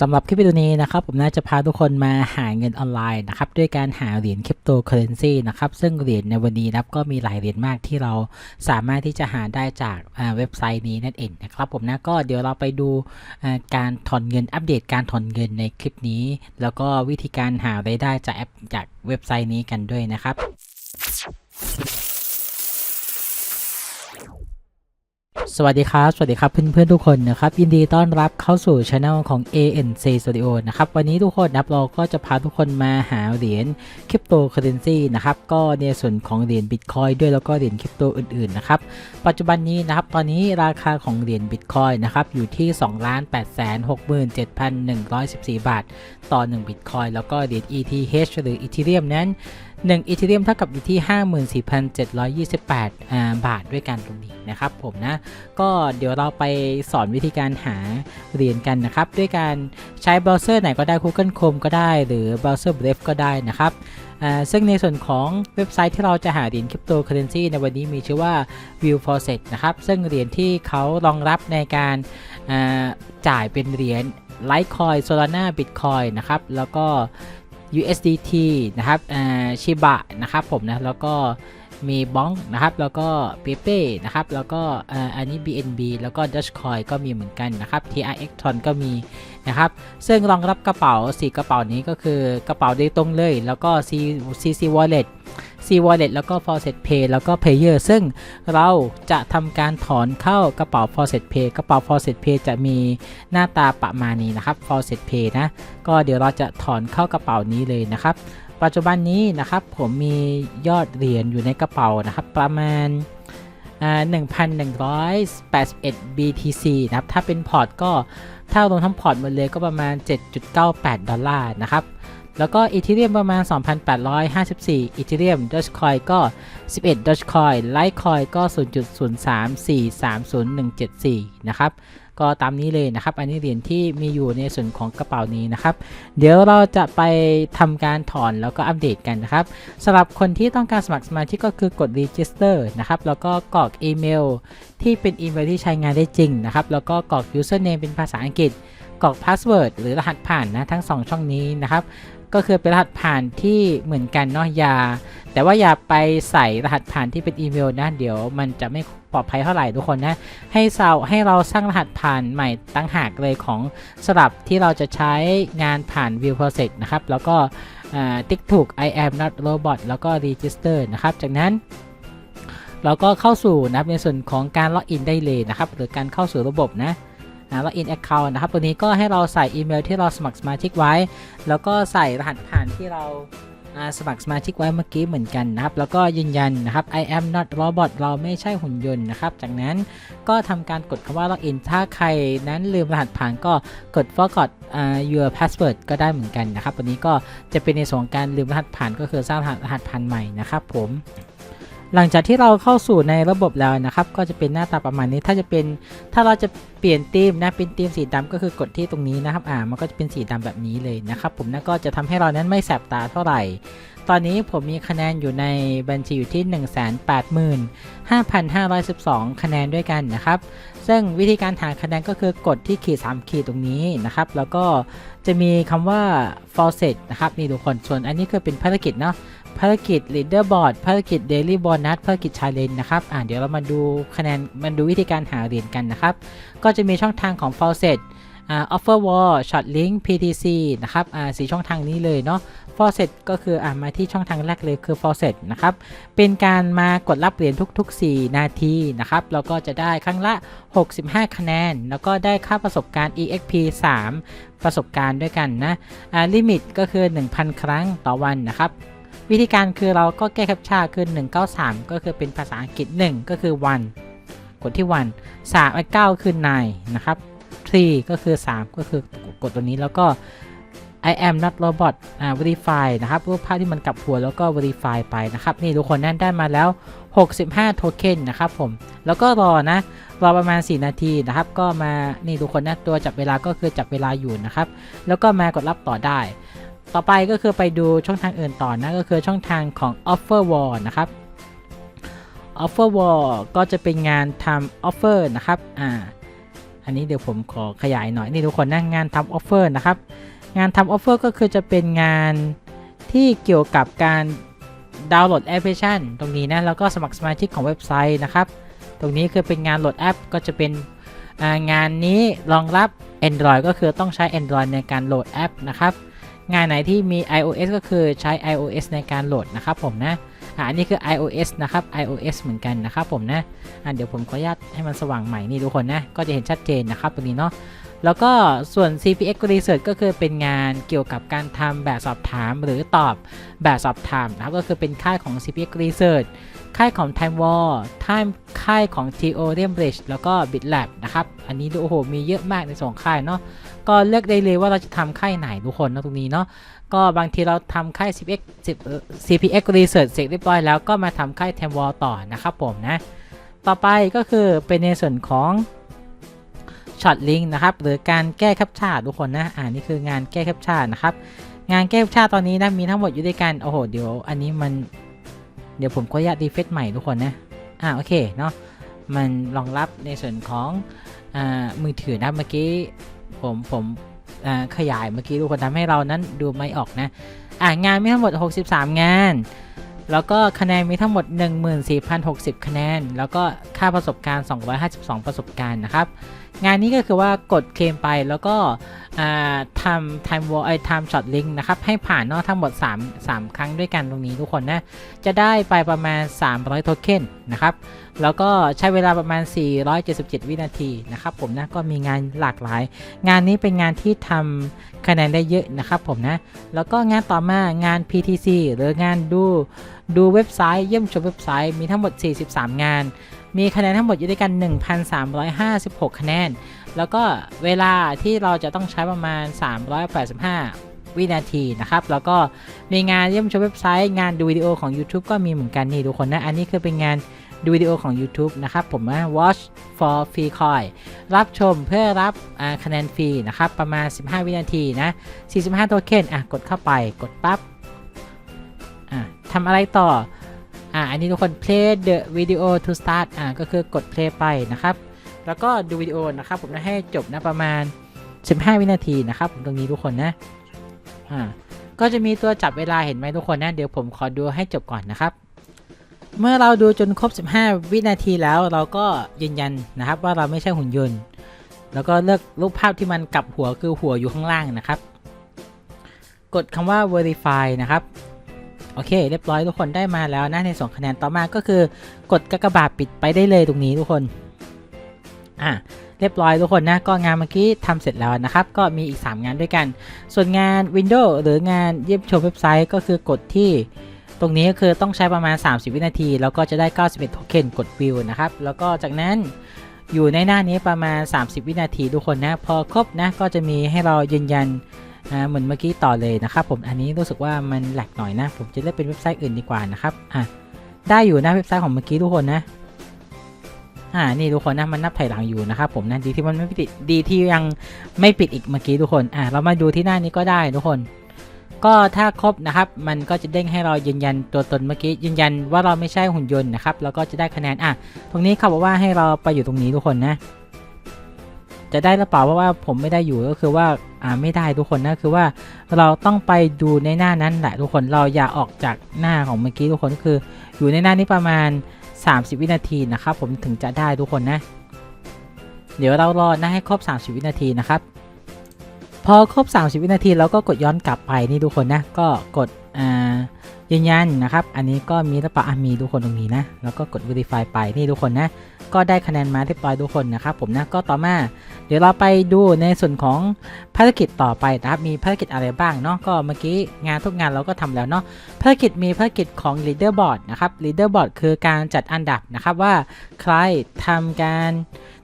สำหรับคลิปวิดีโอนี้นะครับผมน่าจะพาทุกคนมาหาเงินออนไลน์นะครับด้วยการหาเหรียญคริปโตเคอเรนซีนะครับซึ่งเหรียญในวันนี้นะครับก็มีหลายเหรียญมากที่เราสามารถที่จะหาได้จากเว็บไซต์นี้นั่นเองนะครับผมนะก็เดี๋ยวเราไปดูการถอนเงินอัปเดตการถอนเงินในคลิปนี้ แล้วก็วิธีการหารายได้จากแอปจากเว็บไซต์นี้กันด้วยนะครับ สวัสดีครับ สวัสดีครับเพื่อนๆทุกคนนะครับ ยินดีต้อนรับเข้าสู่ช anel ของ ANC Studio นะครับ วันนี้ทุกคนนะเราก็จะพาทุกคนมาหาเหรียญคริปโตเคอเรนซีนะครับ ก็ในส่วนของเหรียญบิตคอยด้วยแล้วก็เหรียญคริปโตอื่นๆนะครับ ปัจจุบันนี้นะครับ ตอนนี้ราคาของเหรียญบิตคอยนะครับ อยู่ที่ 2 8 6 7 1 1 4 บาท ต่อ 1 บิตคอยแล้วก็เหรียญ ETH หรือ Ethereum นั้น 1อีเทเรียมเท่ากับอยู่ที่ 54,728อ่าบาทด้วยกันตรงนี้นะครับผมนะ ก็เดี๋ยวเราไปสอนวิธีการหาเหรียญกันนะครับ ด้วยการใช้เบราว์เซอร์ไหนก็ได้ Google Chrome ก็ได้ หรือเบราว์เซอร์ Brave ก็ได้นะครับซึ่งในส่วนของเว็บไซต์ที่เราจะหาเหรียญคริปโตเคอเรนซีในวันนี้มีชื่อว่า View Faucet นะครับ ซึ่งเหรียญที่เขารองรับในการาจ่ายเป็นเหรียญ Litecoin Solana Bitcoin นะครับ แล้วก็ USDT นะครับชิบะนะครับผมนะแล้วก็มีบ้องนะครับแล้วก็เปเป้นะครับแล้วก็อ่าอันนี้ BNB แล้วก็ Dogecoin ก็มีเหมือนกันนะครับ TRX Tron ก็มีนะครับซึ่งรองรับกระเป๋า 4 กระเป๋านี้ก็คือกระเป๋าโดยตรงเลย แล้วก็ CC Wallet C Wallet แล้วก็ Faucet Pay แล้วก็ Payer ซึ่งเราจะทำการถอนเข้ากระเป๋า Faucet Pay กระเป๋า Faucet Pay จะมีหน้าตาประมาณนี้นะครับ Faucet Pay นะ ก็เดี๋ยวเราจะถอนเข้ากระเป๋านี้เลยนะครับ ปัจจุบันนี้นะครับผมมียอดเหรียญอยู่ในกระเป๋านะครับ ประมาณอ่า1,181 BTC นะครับ ถ้าเป็นพอร์ตก็ถ้ารวมทั้งพอร์ตหมดเลยก็ประมาณ 7.98 ดอลลาร์นะครับ แล้วก็อีเทเรียมประมาณ 2,854อีเทเรียมดอชคอยก็ 11ดอชคอยไลท์คอยก็ 0.0343014นะครับ ก็ตามนี้เลยนะครับ อันนี้เหรียญที่มีอยู่ในส่วนของกระเป๋านี้นะครับ เดี๋ยวเราจะไปทำการถอนแล้วก็อัปเดตกันนะครับสำหรับคนที่ต้องการสมัครสมาชิกก็คือกด register นะครับ แล้วก็กรอกอีเมล ที่เป็นอีเมลที่ใช้งานได้จริงนะครับ แล้วก็กรอก username เป็นภาษาอังกฤษกรอก password หรือรหัสผ่านนะทั้ง 2 ช่องนี้นะครับ ก็คือเป็นรหัสผ่านที่เหมือนกันเนาะอย่า แต่ว่าอย่าไปใส่รหัสผ่านที่เป็นอีเมลนะเดี๋ยวมันจะไม่ปลอดภัยเท่าไหร่ทุกคนนะ ให้เราให้เราสร้างรหัสผ่านใหม่ตั้งหากเลยของสลับที่เราจะใช้งานผ่าน View Process นะครับ แล้วก็ติ๊กถูก I am not robot แล้วก็ register นะครับ จากนั้นเราก็เข้าสู่นะครับในส่วนของการล็อกอินได้เลยนะครับ หรือการเข้าสู่ระบบนะ นแอคเคาท์นะครับ ตัวนี้ก็ให้เราใส่อีเมลที่เราสมัครสมาชิกไว้ แล้วก็ใส่รหัสผ่านที่เราสมัครสมาชิกไว้เมื่อกี้เหมือนกันนะครับ แล้วก็ยืนยันนะครับ I am not robot เราไม่ใช่หุ่นยนต์นะครับ จากนั้นก็ทำการกดคำว่า login ถ้าใครนั้นลืมรหัสผ่านก็กด forgot อ่า your password ก็ได้เหมือนกันนะครับ วันนี้ก็จะเป็นในส่วนการลืมรหัสผ่านก็คือสร้างรหัสผ่านใหม่นะครับผม หลังจากที่เราเข้าสู่ในระบบแล้วนะครับ ก็จะเป็นหน้าตาประมาณนี้ ถ้าจะเป็นถ้าเราจะเปลี่ยนธีมนะเป็นธีมสีดำก็คือกดที่ตรงนี้นะครับอ่ามันก็จะเป็นสีดำแบบนี้เลยนะครับ ผมนั่นก็จะทำให้เรานั้นไม่แสบตาเท่าไหร่ ตอนนี้ผมมีคะแนนอยู่ในบัญชีอยู่ที่ 185,512 คะแนนด้วยกันนะครับ ซึ่งวิธีการหาคะแนนก็คือกดที่ขีด3ขีดตรงนี้นะครับ แล้วก็จะมีคำว่า faucet นะครับนี่ทุกคนส่วนอันนี้คือเป็นภารกิจเนาะ ภารกิจ leaderboard ภารกิจ daily bonus ภารกิจ challenge นะครับอ่าเดี๋ยวเรามาดูคะแนนมันดูวิธีการหาเหรียญกันนะครับ ก็จะมีช่องทางของ faucet อ่า offer wall short link PTC นะครับอ่าสีช่องทางนี้เลยเนาะ faucet ก็คืออ่ามาที่ช่องทางแรกเลยคือ faucet นะครับ เป็นการมากดรับเหรียญทุก ๆ 4 นาทีนะครับ แล้วก็จะได้ครั้งละ 65 คะแนน แล้วก็ได้ค่าประสบการณ์ EXP 3 ประสบการณ์ด้วยกันนะอ่าลิมิตก็คือ 1,000 ครั้งต่อวันนะครับ วิธีการคือเราก็แก้แคปชั่นคือ 193 ก็คือเป็นภาษาอังกฤษ 1 ก็คือ one กดที่ one 3 9 คือ 9 นะครับ 3 ก็คือ 3 ก็คือกดตัวนี้แล้วก็ I am not robot อ่า verify นะครับรูปภาพที่มันกลับหัวแล้วก็ verify ไปนะครับ นี่ทุกคนนั่นได้มาแล้ว 65 โทเค็นนะครับผม แล้วก็รอนะ รอประมาณ 4 นาทีนะครับ ก็มา นี่ทุกคนนะตัวจับเวลาก็คือจับเวลาอยู่นะครับ แล้วก็มากดรับต่อได้ ต่อไปก็คือไปดูช่องทางอื่นต่อนะก็คือช่องทางของ offer wall นะครับ offer wall ก็จะเป็นงานทำ offer นะครับอ่าอันนี้เดี๋ยวผมขอขยายหน่อยนี่ทุกคนนะงานทำออฟเฟอร์นะครับ งานทำออฟเฟอร์ก็คือจะเป็นงานที่เกี่ยวกับการดาวน์โหลดแอปพลิเคชันตรงนี้นะแล้วก็สมัครสมาชิกของเว็บไซต์นะครับ ตรงนี้คือเป็นงานโหลดแอปก็จะเป็นงานนี้รองรับ Android ก็คือต้องใช้ Android ในการโหลดแอปนะครับ งานไหนที่มี iOS ก็คือใช้ iOS ในการโหลดนะครับผมนะอันนี้คือ iOS นะครับ iOS เหมือนกันนะครับผมนะอ่าเดี๋ยวผมขออนุญาตให้มันสว่างใหม่นี่ทุกคนนะ ก็จะเห็นชัดเจนนะครับตรงนี้เนาะ แล้วก็ส่วน CPX Research ก็คือเป็นงานเกี่ยวกับการทำแบบสอบถามหรือตอบแบบสอบถามนะครับ ก็คือเป็นค่ายของ CPX Research ค่ายของ Time War Time ค่ายของ Theorem Bridge แล้วก็ BitLab นะครับ อันนี้ดูโอ้โห มีเยอะมากในสองค่ายเนาะ ก็เลือกได้เลยว่าเราจะทำค่ายไหนทุกคนนะตรงนี้เนาะ ก็บางทีเราทำค่าย CPX 10 CPX Research เสร็จเรียบร้อยแล้วก็มาทำค่าย Time War ต่อนะครับผมนะ ต่อไปก็คือเป็นในส่วนของช็อตลิงนะครับหรือการแก้แคปชั่นทุกคนนะอ่านี่คืองานแก้แคปชั่นนะครับงานแก้แคปชั่นตอนนี้นะมีทั้งหมดอยู่ด้วยกันโอ้โหเดี๋ยวอันนี้มัน เดี๋ยวผมก็ยากดีเฟซใหม่ทุกคนนะ อ่าโอเคเนาะ มันรองรับในส่วนของอ่ามือถือนะเมื่อกี้ผมผมอ่าขยายเมื่อกี้ทุกคนทำให้เรานั้นดูไม่ออกนะ อ่างานมีทั้งหมด 63 งาน แล้วก็คะแนนมีทั้งหมด 14,060 คะแนน แล้วก็ค่าประสบการณ์ 252 ประสบการณ์นะครับ งานนี้ก็คือว่ากดเคลมไปแล้วก็ทำ time wall ไอ time shot link นะครับ ให้ผ่านเนาะทั้งหมด 3 3 ครั้งด้วยกันตรงนี้ทุกคนนะ จะได้ไปประมาณ 300 โทเค็นนะครับ แล้วก็ใช้เวลาประมาณ 477 วินาทีนะครับผมนะ ก็มีงานหลากหลาย งานนี้เป็นงานที่ทำคะแนนได้เยอะนะครับผมนะ แล้วก็งานต่อมางาน PTC หรืองานดูดูเว็บไซต์เยี่ยมชมเว็บไซต์มีทั้งหมด 43 งาน มีคะแนนทั้งหมดอยู่ด้วยกัน 1,356 คะแนน แล้วก็เวลาที่เราจะต้องใช้ประมาณ 385 วินาทีนะครับ แล้วก็มีงานเยี่ยมชมเว็บไซต์งานดูวิดีโอของ YouTube ก็มีเหมือนกันนี่ทุกคนนะ อันนี้คือเป็นงานดูวิดีโอของ YouTube นะครับผมนะ watch for free coin รับชมเพื่อรับคะแนนฟรีนะครับ ประมาณ 15 วินาทีนะ 45 โทเค็นอะกดเข้าไปกดปั๊บอะทำอะไรต่อ อ่าอันนี้ทุกคน play the video to start อ่าก็คือกด play ไปนะครับ แล้วก็ดูวิดีโอนะครับ ผมนะให้จบนะประมาณ 15 วินาทีนะครับ ผมตรงนี้ทุกคนนะอ่าก็จะมีตัวจับเวลาเห็นไหมทุกคนนะ เดี๋ยวผมขอดูให้จบก่อนนะครับ เมื่อเราดูจนครบ 15 วินาทีแล้วเราก็ยืนยันนะครับ ว่าเราไม่ใช่หุ่นยนต์ แล้วก็เลือกรูปภาพที่มันกลับหัวคือหัวอยู่ข้างล่างนะครับ กดคำว่า verify นะครับ โอเค เรียบร้อยทุกคนได้มาแล้วนะในส่งคะแนนต่อมาก็คือกดกากบาทปิดไปได้เลยตรงนี้ทุกคนอะเรียบร้อยทุกคนนะก็งานเมื่อกี้ทำเสร็จแล้วนะครับ ก็มีอีก 3 งานด้วยกัน ส่วนงาน Windows หรืองานเยี่ยมชมเว็บไซต์ก็คือกดที่ตรงนี้ก็คือต้องใช้ประมาณ 30 วินาที แล้วก็จะได้ 91 โทเค็นกดวิวนะครับ แล้วก็จากนั้นอยู่ในหน้านี้ประมาณ 30 วินาทีทุกคนนะ พอครบนะก็จะมีให้เรายืนยัน อ่าเหมือนเมื่อกี้ต่อเลยนะครับผมอันนี้รู้สึกว่ามันแหลกหน่อยนะ ผมจะเลือกเป็นเว็บไซต์อื่นดีกว่านะครับอะได้อยู่นะเว็บไซต์ของเมื่อกี้ทุกคนนะอ่านี่ทุกคนนะมันนับถอยหลังอยู่นะครับผมนะดีที่มันไม่ปิดดีที่ยังไม่ปิดอีกเมื่อกี้ทุกคนอ่าเรามาดูที่หน้านี้ก็ได้ทุกคน ก็ถ้าครบนะครับ มันก็จะเด้งให้เรายืนยันตัวตนเมื่อกี้ยืนยันว่าเราไม่ใช่หุ่นยนต์นะครับแล้วก็จะได้คะแนนอะตรงนี้เขาบอกว่าให้เราไปอยู่ตรงนี้ทุกคนนะ จะได้หรือเปล่าเพราะว่าผมไม่ได้อยู่ก็คือว่าอ่าไม่ได้ทุกคนนะคือว่าเราต้องไปดูในหน้านั้นแหละทุกคนเราอย่าออกจากหน้าของเมื่อกี้ทุกคนก็คือ อยู่ในหน้านี้ประมาณ 30 วินาทีนะครับผมถึงจะได้ทุกคนนะ เดี๋ยวเรารอนะให้ครบ 30 วินาทีนะครับ พอครบ 30 วินาทีเราก็กดย้อนกลับไปนี่ทุกคนนะก็กดอ่ายืนยันนะครับ อันนี้ก็มีหรือเปล่าอะมีทุกคนตรงนี้นะ แล้วก็กด verify ไปนี่ทุกคนนะ ก็ได้คะแนนมาเรียบร้อยทุกคนนะครับผมนะก็ต่อมา เดี๋ยวเราไปดูในส่วนของภารกิจต่อไปนะครับมีภารกิจอะไรบ้างเนาะก็เมื่อกี้งานทุกงานเราก็ทำแล้วเนาะภารกิจมีภารกิจของ leaderboard นะครับ leaderboard คือการจัดอันดับนะครับว่าใครทำการ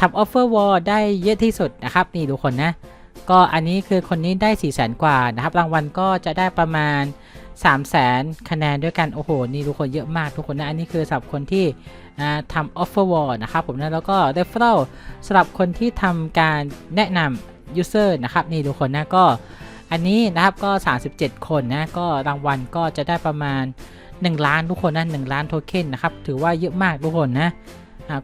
ทำ offer wall ได้เยอะที่สุดนะครับนี่ทุกคนนะก็อันนี้คือคนนี้ได้4 0 0 0 0 0กว่านะครับรางวัลก็จะได้ประมาณ 3 0 0 0 0 0คะแนนด้วยกัน โอ้โห นี่ทุกคนเยอะมากทุกคนนะ อันนี้คือสำหรับคนที่ ทำ offer wall นะครับผมนะแล้วก็ referral สำหรับคนที่ทำการแนะนำ user นะครับนี่ทุกคนนะก็อันนี้นะครับก็ 37 คนนะก็รางวัลก็จะได้ประมาณ 1 ล้านทุกคนนะ1ล้านโทเค็นนะครับถือว่าเยอะมากทุกคนนะ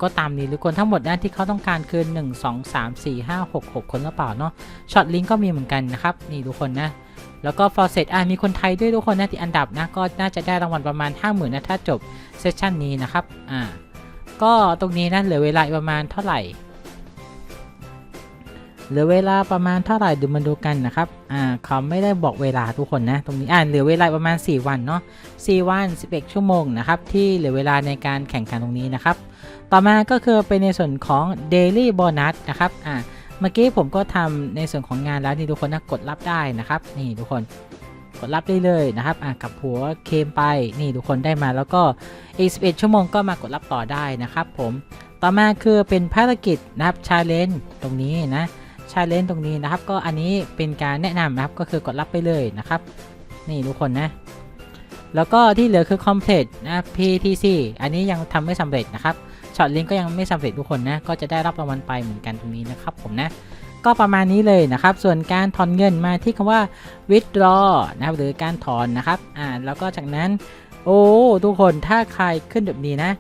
ก็ตามนี้ทุกคนทั้งหมดนะที่เขาต้องการคือ 1 2 3 4 5 6 6 คนหรือเปล่าเนาะช็อตลิงก์ก็มีเหมือนกันนะครับนี่ทุกคนนะ แล้วก็ f o r s e t อ่ามีคนไทยด้วยทุกคนนะที่อันดับนะก็น่าจะได้รางวัลประมาณ 50,000นะถ้าจบเซสชันนี้นะครับอ่าก็ตรงนี้นะเหลือเวลาประมาณเท่าไหร่เหลือเวลาประมาณเท่าไหร่ดูมาดูกันนะครับอ่าเขาไม่ได้บอกเวลาทุกคนนะตรงนี้อ่าเหลือเวลาประมาณ 4 วันเนาะ4วัน 11 ชั่วโมงนะครับที่เหลือเวลาในการแข่งขันตรงนี้นะครับต่อมาก็คือเป็นในส่วนของ Daily Bonus นะครับอ่า เมื่อกี้ผมก็ทำในส่วนของงานแล้วนี่ทุกคนนะกดรับได้นะครับ นี่ทุกคนกดรับได้เลยนะครับอะกับหัวเคมไปนี่ทุกคนได้มาแล้วก็อีก11ชั่วโมงก็มากดรับต่อได้นะครับ ผมต่อมาคือเป็นภารกิจนะครับชาเลนจ์ตรงนี้นะชาเลนจ์ตรงนี้นะครับ ก็อันนี้เป็นการแนะนำนะครับก็คือกดรับไปเลยนะครับ นี่ทุกคนนะแล้วก็ที่เหลือคือ complete นะ PTC อันนี้ยังทำไม่สำเร็จนะครับ ช็อตลิงก์ก็ยังไม่สำเร็จทุกคนนะ ก็จะได้รับรางวัลไปเหมือนกันตรงนี้นะครับผมนะ ก็ประมาณนี้เลยนะครับ ส่วนการถอนเงินมาที่คำว่า withdraw นะครับหรือการถอนนะครับ อ่า แล้วก็จากนั้น โอ้ ทุกคน ถ้าใครขึ้นแบบนี้นะ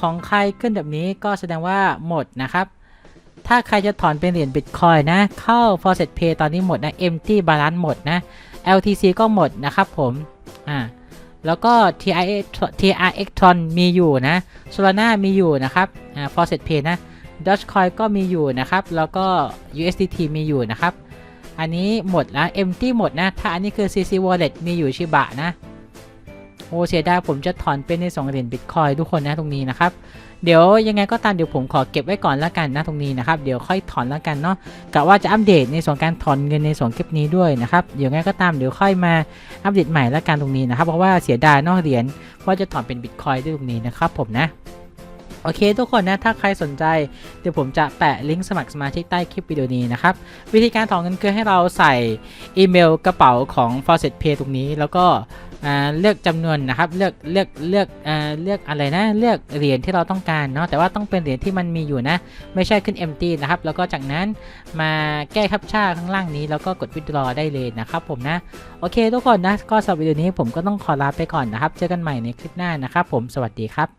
ของใครขึ้นแบบนี้ก็แสดงว่าหมดนะครับ ถ้าใครจะถอนเป็นเหรียญ Bitcoin นะ เข้า Faucet Pay ตอนนี้หมดนะ Empty Balance หมดนะ LTC ก็หมดนะครับผม อ่า แล้วก็ TRX TRX Tron มีอยู่นะ Solana มีอยู่นะครับ อ่า Faucet Pay นะ Dogecoin ก็มีอยู่นะครับ แล้วก็ USDT มีอยู่นะครับ อันนี้หมดแล้ว Empty หมดนะ ถ้าอันนี้คือ CC Wallet มีอยู่ชิบะนะ โอ้เสียดายผมจะถอนเป็นใน2เหรียญ Bitcoin ทุกคนนะตรงนี้นะครับเดี๋ยวยังไงก็ตามเดี๋ยวผมขอเก็บไว้ก่อนแล้วกันนะตรงนี้นะครับเดี๋ยวค่อยถอนแล้วกันเนาะกะว่าจะอัปเดตในส่วนการถอนเงินในส่วนคลิปนี้ด้วยนะครับเดี๋ยวยังไงก็ตามเดี๋ยวค่อยมาอัปเดตใหม่แล้วกันตรงนี้นะครับเพราะว่าเสียดายเนอกเหรียญว่าจะถอนเป็น Bitcoin ด้วยตรงนี้นะครับผมนะโอเคทุกคนนะ ถ้าใครสนใจเดี๋ยวผมจะแปะลิงก์สมัครสมาชิกใต้คลิปวิดีโอนี้นะครับ วิธีการถอนเงินคือให้เราใส่อีเมลกระเป๋าของ Faucet Pay ตรงนี้ แล้วก็ เลือกจำนวนนะครับเลือกเลือกเลือกเลือกอะไรนะ เลือกเหรียญที่เราต้องการเนาะแต่ว่าต้องเป็นเหรียญที่มันมีอยู่นะ ไม่ใช่ขึ้น empty นะครับแล้วก็จากนั้นมาแก้คับชาข้างล่างนี้ แล้วก็กด withdraw ได้เลยนะครับผมนะ โอเคทุกคนนะก็สำหรับวิดีโอนี้ผมก็ต้องขอลาไปก่อนนะครับ เจอกันใหม่ในคลิปหน้านะครับผมสวัสดีครับ